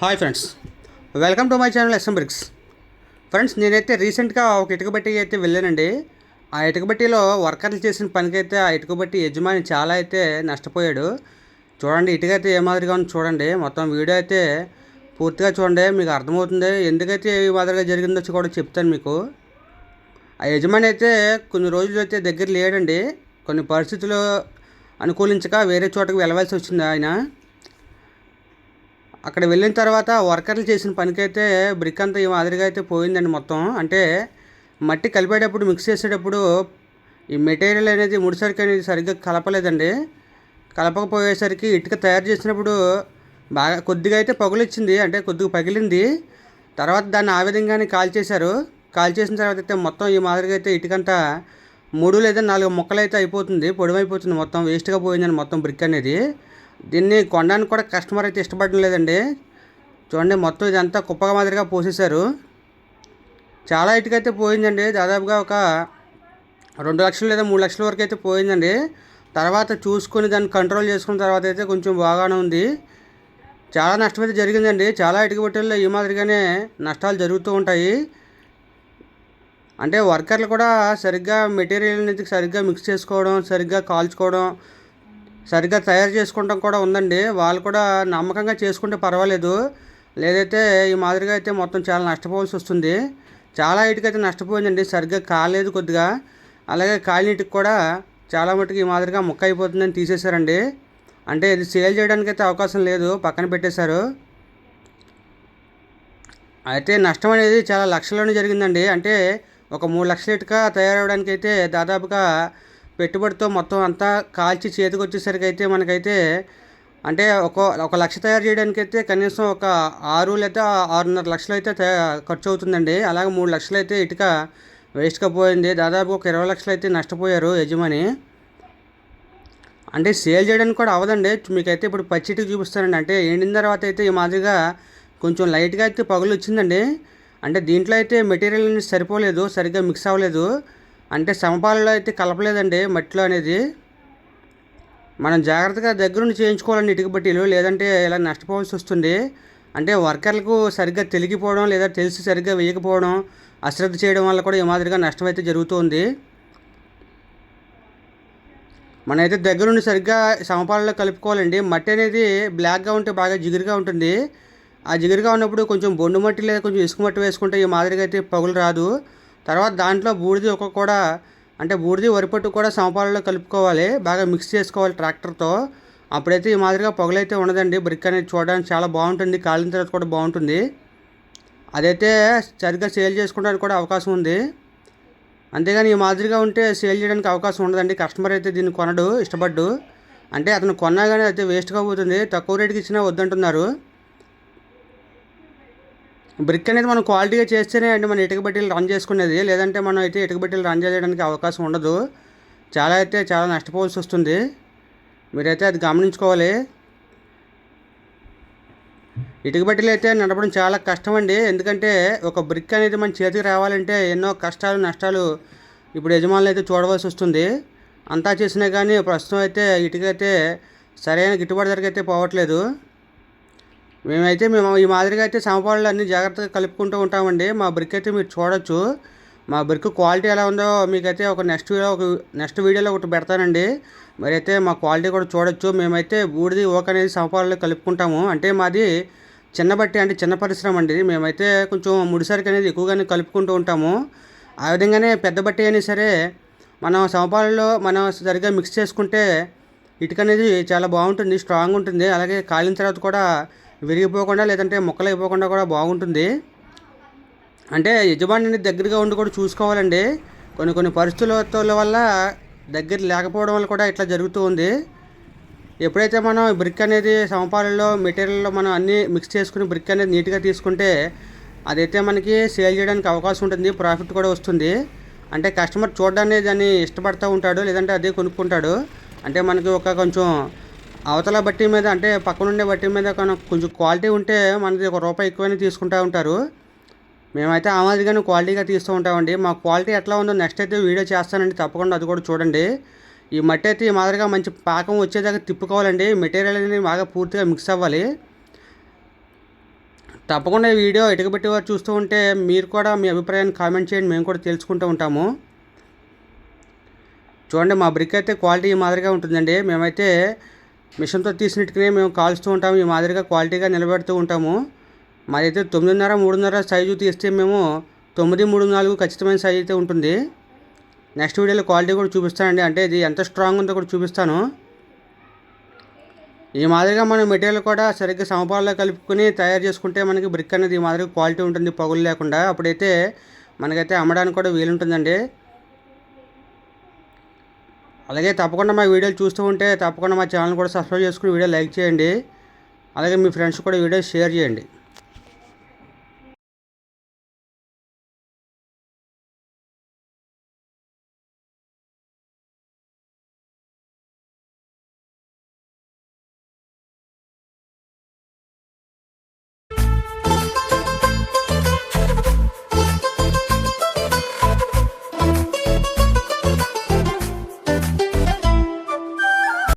Hi friends welcome to my channel ఎస్ఎంబ్రిక్స్ friends నేనైతే రీసెంట్గా ఒక ఇటుక అయితే వెళ్ళానండి. ఆ ఇటుక బట్టిలో వర్కర్లు చేసిన పనికైతే ఆ ఇటుక బట్టి యజమాని చాలా అయితే నష్టపోయాడు. చూడండి ఇటుక అయితే ఏ మాదిరిగా ఉందో చూడండి. మొత్తం వీడియో అయితే పూర్తిగా చూడండి. మీకు అర్థమవుతుంది. ఎందుకైతే ఈ మాదిరిగా జరిగిందో కూడా చెప్తాను మీకు. ఆ యజమాని అయితే కొన్ని రోజులు అయితే దగ్గర లేడండి. కొన్ని పరిస్థితులు అనుకూలించక వేరే చోటకి వెళ్ళవలసి వచ్చింది ఆయన. అక్కడ వెళ్ళిన తర్వాత వర్కర్లు చేసిన పనికైతే బ్రిక్ అంతా ఈ మాదిరిగా అయితే పోయిందండి మొత్తం. అంటే మట్టి కలిపేటప్పుడు మిక్స్ చేసేటప్పుడు ఈ మెటీరియల్ అనేది ముడిసరికి అనేది సరిగ్గా కలపలేదండి. కలపకపోయేసరికి ఇటుక తయారు చేసినప్పుడు బాగా కొద్దిగా అయితే పగులిచ్చింది అంటే కొద్దిగా పగిలింది. తర్వాత దాన్ని ఆ విధంగానే కాల్చేశారు. కాల్చేసిన తర్వాత అయితే మొత్తం ఈ మాదిరిగా అయితే ఇటుకంతా మూడు లేదా నాలుగు మొక్కలు అయితే అయిపోతుంది పొడివైపోతుంది మొత్తం వేస్ట్గా పోయిందండి మొత్తం బ్రిక్ అనేది. దీన్ని కొనడానికి కూడా కస్టమర్ అయితే ఇష్టపడడం లేదండి. చూడండి మొత్తం ఇదంతా కుప్పగా మాదిరిగా పోసేశారు. చాలా ఇటుకైతే పోయిందండి. దాదాపుగా ఒక రెండు లక్షలు లేదా మూడు లక్షల వరకు అయితే పోయిందండి. తర్వాత చూసుకొని దాన్ని కంట్రోల్ చేసుకున్న తర్వాత అయితే కొంచెం బాగానే ఉంది. చాలా నష్టం అయితే జరిగిందండి. చాలా ఇటుక బట్టల్లో ఈ మాదిరిగానే నష్టాలు జరుగుతూ ఉంటాయి. అంటే వర్కర్లు కూడా సరిగ్గా మెటీరియల్ అనేది సరిగ్గా మిక్స్ చేసుకోవడం సరిగ్గా కాల్చుకోవడం సరిగ్గా తయారు చేసుకోవడం కూడా ఉందండి. వాళ్ళు కూడా నమ్మకంగా చేసుకుంటే పర్వాలేదు. లేదైతే ఈ మాదిరిగా అయితే మొత్తం చాలా నష్టపోవాల్సి వస్తుంది. చాలా ఇటుకైతే నష్టపోయిందండి. సరిగ్గా కాలేదు కొద్దిగా. అలాగే కాలినీటికి కూడా చాలా మటుకు ఈ మాదిరిగా ముక్క అయిపోతుందని తీసేశారండి. అంటే ఇది సేల్ చేయడానికి అయితే అవకాశం లేదు. పక్కన పెట్టేశారు. అయితే నష్టం అనేది చాలా లక్షల్లోనే జరిగిందండి. అంటే ఒక మూడు లక్షల ఇటుక తయారవడానికి అయితే దాదాపుగా పెట్టుబడితో మొత్తం అంతా కాల్చి చేతికి వచ్చేసరికి అయితే మనకైతే అంటే ఒక ఒక లక్ష తయారు చేయడానికి అయితే కనీసం ఒక ఆరు లేదా ఆరున్నర లక్షలు అయితే ఖర్చు అవుతుందండి అలాగే మూడు లక్షలు అయితే ఇటుక వేస్ట్గా పోయింది దాదాపు ఒక ఇరవై లక్షలు అయితే నష్టపోయారు యజమాని. అంటే సేల్ చేయడానికి కూడా అవదండి మీకైతే ఇప్పుడు పచ్చిటికి చూపిస్తానండి. అంటే ఎండిన తర్వాత అయితే ఈ మాదిరిగా కొంచెం లైట్గా అయితే పగులు వచ్చిందండి అంటే దీంట్లో అయితే మెటీరియల్ అనేది సరిపోలేదు. సరిగ్గా మిక్స్ అవ్వలేదు. అంటే సమపాలలో అయితే కలపలేదండి మట్టిలో అనేది. మనం జాగ్రత్తగా దగ్గరుండి చేయించుకోవాలండి ఇటుక బట్టీలు లేదంటే ఇలా నష్టపోవాల్సి వస్తుంది. అంటే వర్కర్లకు సరిగ్గా తెలిగిపోవడం లేదా తెలిసి సరిగ్గా వేయకపోవడం అశ్రద్ధ చేయడం వల్ల కూడా ఈ మాదిరిగా నష్టం అయితే జరుగుతుంది. మనైతే దగ్గరుండి సరిగ్గా సమపాలలో కలుపుకోవాలండి. మట్టి అనేది బ్లాక్గా ఉంటే బాగా జిగురుగా ఉంటుంది. ఆ జిగురుగా ఉన్నప్పుడు కొంచెం బొండు మట్టి లేదా కొంచెం ఇసుక మట్టి వేసుకుంటే ఈ మాదిరిగా అయితే పగులు రాదు. తర్వాత దాంట్లో బూడిది ఒక కూడా అంటే బూడిది వరిపట్టు కూడా సమపాలలో కలుపుకోవాలి బాగా మిక్స్ చేసుకోవాలి ట్రాక్టర్తో. అప్పుడైతే ఈ మాదిరిగా పొగలైతే ఉండదండి బ్రిక్ అనేది చూడడానికి చాలా బాగుంటుంది కాలిన తర్వాత కూడా బాగుంటుంది. అదైతే సరిగ్గా సేల్ చేసుకోవడానికి కూడా అవకాశం ఉంది. అంతేగాని ఈ మాదిరిగా ఉంటే సేల్ చేయడానికి అవకాశం ఉండదండి కస్టమర్ అయితే దీన్ని కొనడు ఇష్టపడ్డు. అంటే అతను కొన్నా కానీ అయితే వేస్ట్గా పోతుంది తక్కువ రేటుకి ఇచ్చినా వద్దంటున్నారు. బ్రిక్ అనేది మనం క్వాలిటీగా చేస్తేనే అండి మన ఇటుక బట్టీలు రన్ చేసుకునేది. లేదంటే మనం అయితే ఇటుక బట్టీలు రన్ చేయడానికి అవకాశం ఉండదు. చాలా అయితే చాలా నష్టపోవాల్సి వస్తుంది. మీరైతే అది గమనించుకోవాలి. ఇటుక బట్టీలు అయితే నడపడం చాలా కష్టం అండి ఎందుకంటే ఒక బ్రిక్ అనేది మన చేతికి రావాలంటే ఎన్నో కష్టాలు నష్టాలు ఇప్పుడు యజమానులు అయితే చూడవలసి వస్తుంది. అంతా చేసినా కానీ ప్రస్తుతం అయితే ఇటుక అయితే సరైన గిట్టుబాటు ధరకు అయితే పోవట్లేదు. మేమైతే మేము ఈ మాదిరిగా అయితే సమపాళ్ళు అన్ని జాగ్రత్తగా కలుపుకుంటూ ఉంటామండి. మా బ్రిక్ అయితే మీరు చూడొచ్చు. మా బ్రిక్ క్వాలిటీ ఎలా ఉందో మీకైతే ఒక నెక్స్ట్ వీడియో ఒక నెక్స్ట్ వీడియోలో ఒకటి పెడతానండి. మరి అయితే మా క్వాలిటీ కూడా చూడొచ్చు. మేమైతే బూడిది ఓక అనేది సమపాలలో కలుపుకుంటాము. అంటే మాది చిన్న బట్టి అంటే చిన్న పరిశ్రమ అండి. మేమైతే కొంచెం ముడిసరికి అనేది ఎక్కువగానే కలుపుకుంటూ ఉంటాము. ఆ విధంగానే పెద్ద బట్టి అయినా సరే మనం సమపాలలో మనం సరిగ్గా మిక్స్ చేసుకుంటే ఇటుక అనేది చాలా బాగుంటుంది స్ట్రాంగ్ ఉంటుంది. అలాగే కాలిన తర్వాత కూడా విరిగిపోకుండా లేదంటే మొక్కలు అయిపోకుండా కూడా బాగుంటుంది. అంటే యజమానిని దగ్గరగా ఉండి కూడా చూసుకోవాలండి. కొన్ని కొన్ని పరిస్థితుల వల్ల దగ్గర లేకపోవడం వల్ల కూడా ఇట్లా జరుగుతూ ఉంది. ఎప్పుడైతే మనం బ్రిక్ అనేది సమపాలలో మెటీరియల్లో మనం అన్నీ మిక్స్ చేసుకుని బ్రిక్ అనేది నీట్గా తీసుకుంటే అదైతే మనకి సేల్ చేయడానికి అవకాశం ఉంటుంది ప్రాఫిట్ కూడా వస్తుంది. అంటే కస్టమర్ చూడడానికి దాన్ని ఇష్టపడుతూ ఉంటాడు లేదంటే అదే కొనుక్కుంటాడు. అంటే మనకి ఒక కొంచెం అవతల బట్టి మీద అంటే పక్కనుండే బట్టి మీద కొంచెం క్వాలిటీ ఉంటే మనకి ఒక రూపాయి ఎక్కువైనా తీసుకుంటూ ఉంటారు. మేమైతే ఆ మాదిరిగానే క్వాలిటీగా తీస్తూ ఉంటామండి. మా క్వాలిటీ ఎట్లా ఉందో నెక్స్ట్ అయితే వీడియో చేస్తానండి. తప్పకుండా అది కూడా చూడండి. ఈ మట్టి అయితే ఈ మాదిరిగా మంచి పాకం వచ్చేదాకా తిప్పుకోవాలండి. మెటీరియల్ అనేది బాగా పూర్తిగా మిక్స్ అవ్వాలి. తప్పకుండా ఈ వీడియో ఇటుకబెట్టి వారు చూస్తూ ఉంటే మీరు కూడా మీ అభిప్రాయాన్ని కామెంట్ చేయండి. మేము కూడా తెలుసుకుంటూ ఉంటాము. చూడండి మా బ్రిక్ అయితే క్వాలిటీ ఈ మాదిరిగా ఉంటుందండి. మేమైతే మిషన్తో తీసినట్టుగానే మేము కాల్స్తూ ఉంటాము ఈ మాదిరిగా క్వాలిటీగా నిలబెడుతూ ఉంటాము. మాదైతే తొమ్మిదిన్నర మూడున్నర సైజు తీస్తే మేము తొమ్మిది మూడు నాలుగు ఖచ్చితమైన సైజు అయితే ఉంటుంది. నెక్స్ట్ వీడియోలో క్వాలిటీ కూడా చూపిస్తానండి. అంటే ఇది ఎంత స్ట్రాంగ్ ఉందో కూడా చూపిస్తాను. ఈ మాదిరిగా మనం మెటీరియల్ కూడా సరిగ్గా సమపాలలో కలుపుకొని తయారు చేసుకుంటే మనకి బ్రిక్ అనేది ఈ మాదిరిగా క్వాలిటీ ఉంటుంది పగులు లేకుండా. అప్పుడైతే మనకైతే అమ్మడానికి కూడా వీలుంటుందండి. అలాగే తప్పకుండా మా వీడియోలు చూస్తూ ఉంటే తప్పకుండా మా ఛానల్ కూడా సబ్స్క్రైబ్ చేసుకుని వీడియో లైక్ చేయండి. అలాగే మీ ఫ్రెండ్స్ కూడా వీడియో షేర్ చేయండి.